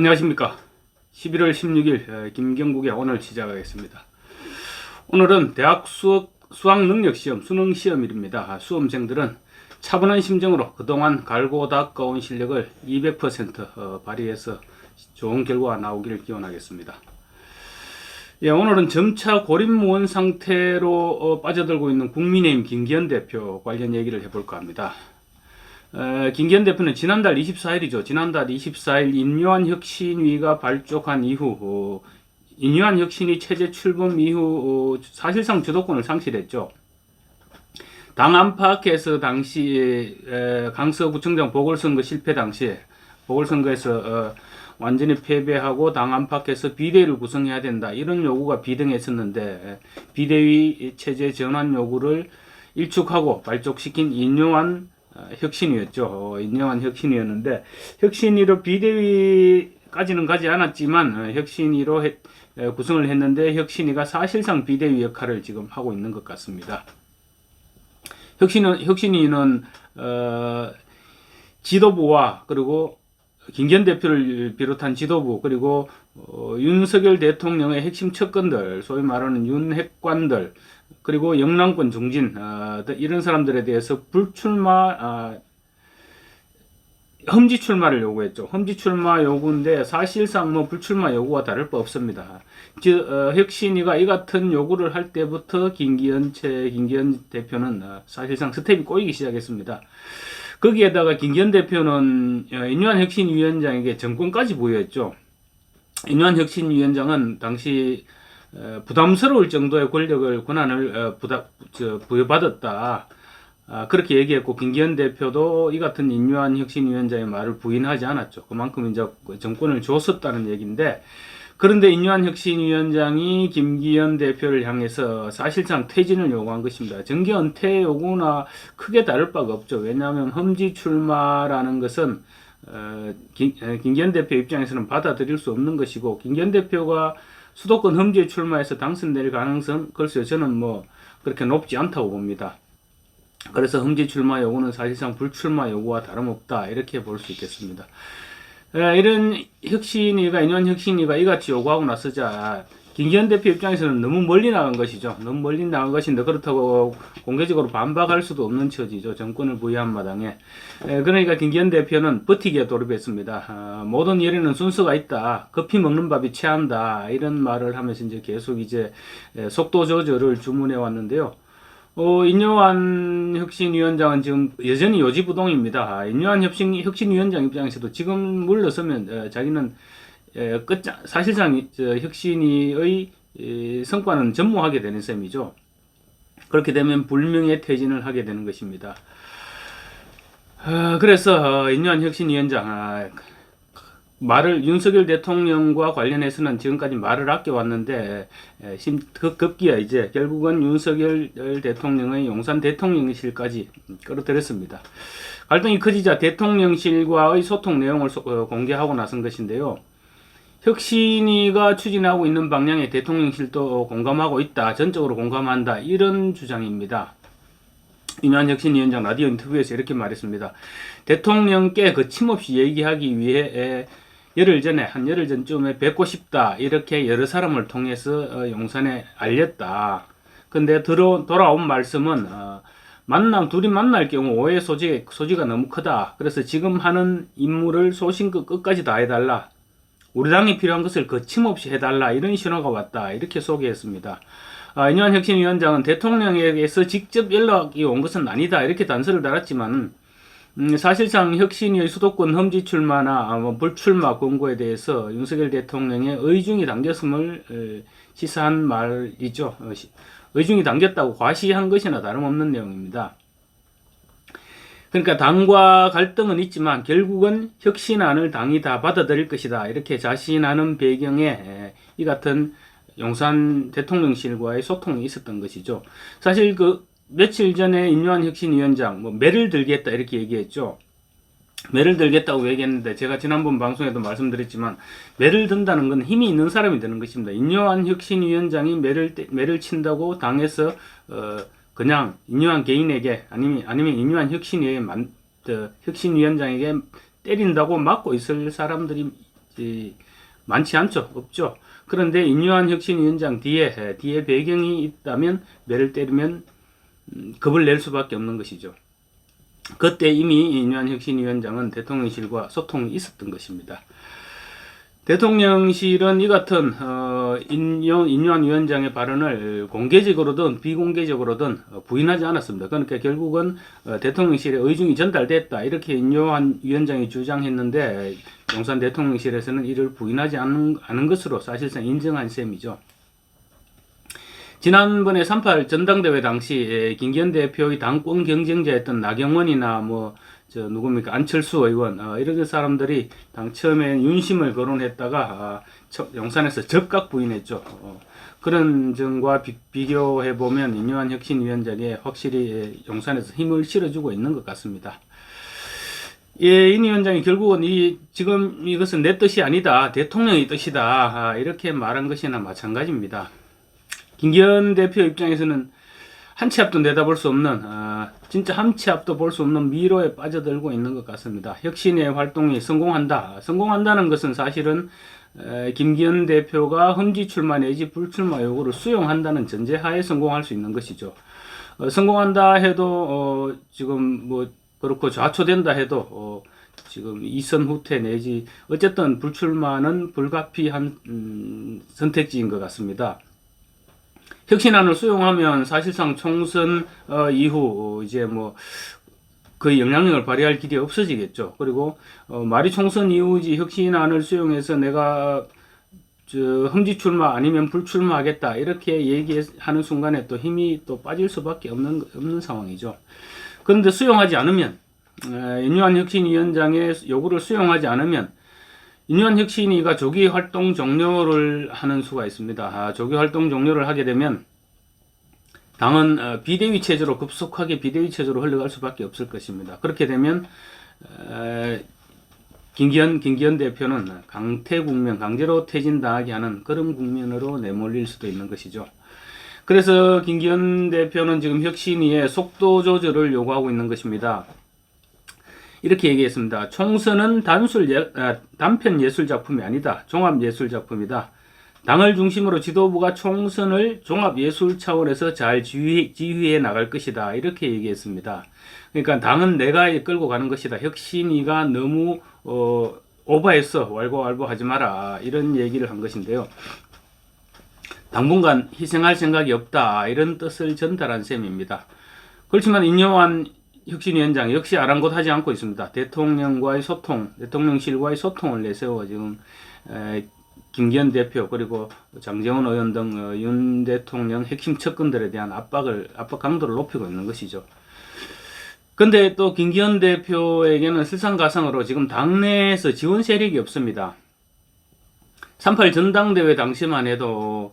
안녕하십니까. 11월 16일 김경국의 오늘 시작하겠습니다. 오늘은 대학 수학, 수학 능력 시험, 수능 시험일입니다. 아, 수험생들은 차분한 심정으로 그동안 갈고 닦아온 실력을 200% 어, 발휘해서 좋은 결과가 나오기를 기원하겠습니다. 예, 오늘은 점차 고립무원 상태로 어, 빠져들고 있는 국민의힘 김기현 대표 관련 얘기를 해볼까 합니다. 에, 김기현 대표는 지난달 24일이죠. 지난달 24일 인요한 혁신위가 발족한 이후 어, 인요한 혁신위 체제 출범 이후 어, 사실상 주도권을 상실했죠. 당 안팎에서 당시 에, 강서구청장 보궐선거 실패 당시에 보궐선거에서 어, 완전히 패배하고 당 안팎에서 비대위를 구성해야 된다 이런 요구가 비등했었는데 비대위 체제 전환 요구를 일축하고 발족시킨 인요한 어, 혁신이었죠. 어, 인정한 혁신이었는데 혁신위로 비대위까지는 가지 않았지만 어, 혁신위로 해- 에, 구성을 했는데 혁신위가 사실상 비대위 역할을 지금 하고 있는 것 같습니다. 혁신은 혁신위는 어, 지도부와 그리고 김기현 대표를 비롯한 지도부 그리고 어, 윤석열 대통령의 핵심 측근들 소위 말하는 윤핵관들 그리고 영남권 중진 아, 이런 사람들에 대해서 불출마 아, 험지 출마를 요구했죠. 험지 출마 요구인데 사실상 뭐 불출마 요구와 다를 바 없습니다. 즉 어, 혁신이가 이 같은 요구를 할 때부터 김기현 채 김기현 대표는 어, 사실상 스텝이 꼬이기 시작했습니다. 거기에다가 김기현 대표는 어, 인유한 혁신위원장에게 정권까지 보유했죠. 인유한 혁신위원장은 당시 어, 부담스러울 정도의 권력을 권한을 어, 부여받았다. 아, 그렇게 얘기했고 김기현 대표도 이 같은 인유한 혁신위원장의 말을 부인하지 않았죠. 그만큼 이제 정권을 줬었다는 얘기인데 그런데 인유한 혁신위원장이 김기현 대표를 향해서 사실상 퇴진을 요구한 것입니다. 정계 은퇴 요구나 크게 다를 바가 없죠. 왜냐하면 험지 출마라는 것은 어, 김, 에, 김기현 대표 입장에서는 받아들일 수 없는 것이고 김기현 대표가 수도권 험지에 출마해서 당선될 가능성 글쎄요 저는 뭐 그렇게 높지 않다고 봅니다. 그래서 험지 출마 요구는 사실상 불출마 요구와 다름없다 이렇게 볼 수 있겠습니다. 에, 이런 혁신위가 인원 혁신위가 이같이 요구하고 나서자 김기현 대표 입장에서는 너무 멀리 나간 것이죠. 너무 멀리 나간 것인데 그렇다고 공개적으로 반박할 수도 없는 처지죠. 정권을 부여한 마당에. 에, 그러니까 김기현 대표는 버티기에 돌입했습니다. 아, 모든 일에는 순서가 있다. 커피 먹는 밥이 체한다. 이런 말을 하면서 이제 계속 이제 에, 속도 조절을 주문해 왔는데요. 어, 인요한 혁신위원장은 지금 여전히 요지부동입니다. 아, 인요한 혁신, 혁신위원장 입장에서도 지금 물러서면 어, 자기는 에, 끝장, 사실상 이, 성과는 전무하게 되는 셈이죠. 그렇게 되면 불명예 퇴진을 하게 되는 것입니다. 아, 그래서 어, 인요한 혁신위원장 아, 말을 윤석열 대통령과 관련해서는 지금까지 말을 아껴왔는데 에, 심, 급, 급기야 이제 결국은 윤석열 대통령의 용산 대통령실까지 끌어들였습니다. 갈등이 커지자 대통령실과의 소통 내용을 소- 어, 공개하고 나선 것인데요. 혁신위가 추진하고 있는 방향에 대통령실도 공감하고 있다. 전적으로 공감한다. 이런 주장입니다. 임한 혁신위원장 라디오 인터뷰에서 이렇게 말했습니다. 대통령께 거침없이 얘기하기 위해 에, 열흘 전에 한 열흘 전쯤에 뵙고 싶다 이렇게 여러 사람을 통해서 어, 용산에 알렸다. 근데 들어 돌아온 말씀은 어, 만남 둘이 만날 경우 오해 소지 소지가 너무 크다. 그래서 지금 하는 임무를 소신껏 끝까지 다 해달라. 우리 당이 필요한 것을 거침없이 해달라 이런 신호가 왔다 이렇게 소개했습니다. 아, 인현 혁신위원장은 대통령에게서 직접 연락이 온 것은 아니다 이렇게 단서를 달았지만 음, 사실상 혁신위의 수도권 험지 출마나 아, 뭐 불출마 권고에 대해서 윤석열 대통령의 의중이 담겼음을 에, 시사한 말이죠. 어, 시- 의중이 담겼다고 과시한 것이나 다름없는 내용입니다. 그러니까 당과 갈등은 있지만 결국은 혁신안을 당이 다 받아들일 것이다. 이렇게 자신하는 배경에 에, 이 같은 용산 대통령실과의 소통이 있었던 것이죠. 사실 그 며칠 전에 인요한 혁신위원장 뭐 매를 들겠다 이렇게 얘기했죠. 매를 들겠다고 얘기했는데 제가 지난번 방송에도 말씀드렸지만 매를 든다는 건 힘이 있는 사람이 되는 것입니다. 인요한 혁신위원장이 매를 떼- 매를 친다고 당에서 어 그냥 인요한 개인에게 아니면 아니면 인요한 혁신위에 만 저, 혁신위원장에게 때린다고 막고 있을 사람들이 이, 많지 않죠. 없죠. 그런데 인유한 혁신위원장 뒤에 에, 뒤에 배경이 있다면 매를 때리면 음, 겁을 낼 수밖에 없는 것이죠. 그때 이미 인유한 혁신위원장은 대통령실과 소통이 있었던 것입니다. 대통령실은 이 같은 어, 인용, 인유한 위원장의 발언을 공개적으로든 비공개적으로든 어, 부인하지 않았습니다. 그러니까 결국은 어, 대통령실에 의중이 전달됐다 이렇게 인유한 위원장이 주장했는데 용산 대통령실에서는 이를 부인하지 않은, 않은 것으로 사실상 인정한 셈이죠. 지난번에 38 전당대회 당시 에, 김기현 대표의 당권 경쟁자였던 나경원이나 뭐 저 누굽니까 안철수 의원 어, 이런 사람들이 당 처음에 윤심을 거론했다가 아, 처- 용산에서 적각 부인했죠. 어, 그런 점과 비, 교해 보면 인유한 혁신위원장이 확실히 에, 용산에서 힘을 실어주고 있는 것 같습니다. 예, 인 위원장이 결국은 이 지금 이것은 내 뜻이 아니다 대통령의 뜻이다 아, 이렇게 말한 것이나 마찬가지입니다. 김기현 대표 입장에서는 한치 앞도 내다볼 수 없는 아, 진짜 한치 앞도 볼 수 없는 미로에 빠져들고 있는 것 같습니다. 혁신의 활동이 성공한다. 성공한다는 것은 사실은 에, 김기현 대표가 험지 출마 내지 불출마 요구를 수용한다는 전제하에 성공할 수 있는 것이죠. 어, 성공한다 해도 어, 지금 뭐 그렇고 좌초된다 해도 어, 지금 이선 후퇴 내지 어쨌든 불출마는 불가피한 음, 선택지인 것 같습니다. 혁신안을 수용하면 사실상 총선 어, 이후 어, 이제 뭐그 영향력을 발휘할 길이 없어지겠죠. 그리고 어, 말이 총선 이후지 혁신안을 수용해서 내가 저 험지 출마 아니면 불출마하겠다 이렇게 얘기하는 순간에 또 힘이 또 빠질 수밖에 없는 없는 상황이죠. 그런데 수용하지 않으면 에, 인유한 혁신위원장의 요구를 수용하지 않으면 인유한 혁신위가 조기 활동 종료를 하는 수가 있습니다. 아, 조기 활동 종료를 하게 되면 당은 어, 비대위 체제로 급속하게 비대위 체제로 흘러갈 수밖에 없을 것입니다. 그렇게 되면 에, 김기현 김기현 대표는 강퇴 국면, 강제로 퇴진당하게 하는 그런 국면으로 내몰릴 수도 있는 것이죠. 그래서 김기현 대표는 지금 혁신위에 속도 조절을 요구하고 있는 것입니다. 이렇게 얘기했습니다. 총선은 단술 예, 아, 단편 예술 작품이 아니다. 종합 예술 작품이다. 당을 중심으로 지도부가 총선을 종합 예술 차원에서 잘 지휘, 지휘해 나갈 것이다. 이렇게 얘기했습니다. 그러니까 당은 내가 끌고 가는 것이다. 혁신이가 너무 어, 오버했어. 왈가왈부하지 마라. 이런 얘기를 한 것인데요. 당분간 희생할 생각이 없다. 이런 뜻을 전달한 셈입니다. 그렇지만 인요한 혁신위원장 역시 아랑곳하지 않고 있습니다. 대통령과의 소통, 대통령실과의 소통을 내세워 지금 에, 김기현 대표 그리고 장재원 의원 등윤 대통령 핵심 측근들에 대한 압박을 압박 강도를 높이고 있는 것이죠. 근데 또 김기현 대표에게는 실상가상으로 지금 당내에서 지원 세력이 없습니다. 38 전당대회 당시만 해도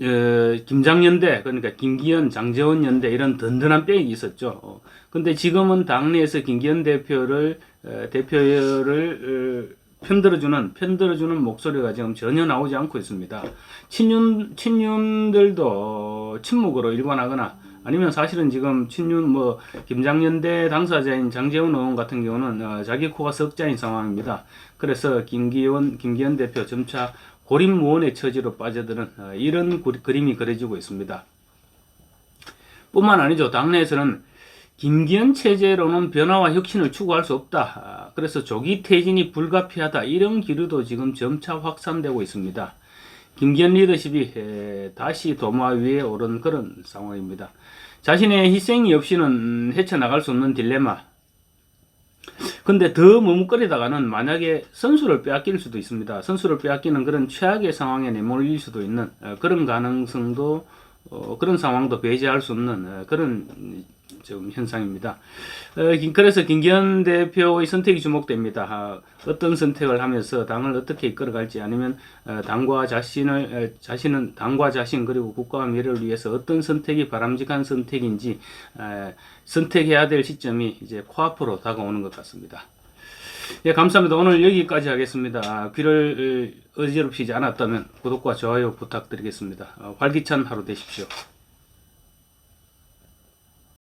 어, 어, 김장연대 그러니까 김기현, 장재원 연대 이런 든든한 백이 있었죠. 어, 근데 지금은 당내에서 김기현 대표를 어, 대표를 어, 편들어주는 편들어주는 목소리가 지금 전혀 나오지 않고 있습니다. 친윤 친윤들도 침묵으로 일관하거나 아니면 사실은 지금 친윤 뭐 김장연대 당사자인 장재원 의원 같은 경우는 어, 자기 코가 석자인 상황입니다. 그래서 김기현 김기현 대표 점차 고립무원의 처지로 빠져드는 어, 이런 구- 그림이 그려지고 있습니다. 뿐만 아니죠. 당내에서는 김기현 체제로는 변화와 혁신을 추구할 수 없다. 아, 그래서 조기 퇴진이 불가피하다. 이런 기류도 지금 점차 확산되고 있습니다. 김기현 리더십이 에, 다시 도마 위에 오른 그런 상황입니다. 자신의 희생이 없이는 헤쳐나갈 수 없는 딜레마. 근데 더 머뭇거리다가는 만약에 선수를 빼앗길 수도 있습니다. 선수를 빼앗기는 그런 최악의 상황에 내몰릴 수도 있는 어, 그런 가능성도 어, 그런 상황도 배제할 수 없는 어, 그런 음, 지금 현상입니다. 어, 김- 그래서 김기현 대표의 선택이 주목됩니다. 아, 어떤 선택을 하면서 당을 어떻게 이끌어갈지 아니면 어, 당과 자신을 어, 자신은 당과 자신 그리고 국가와 미래를 위해서 어떤 선택이 바람직한 선택인지 에, 선택해야 될 시점이 이제 코앞으로 다가오는 것 같습니다. 예, 감사합니다. 오늘 여기까지 하겠습니다. 아, 귀를 어, 어지럽히지 않았다면 구독과 좋아요 부탁드리겠습니다. 어, 활기찬 하루 되십시오.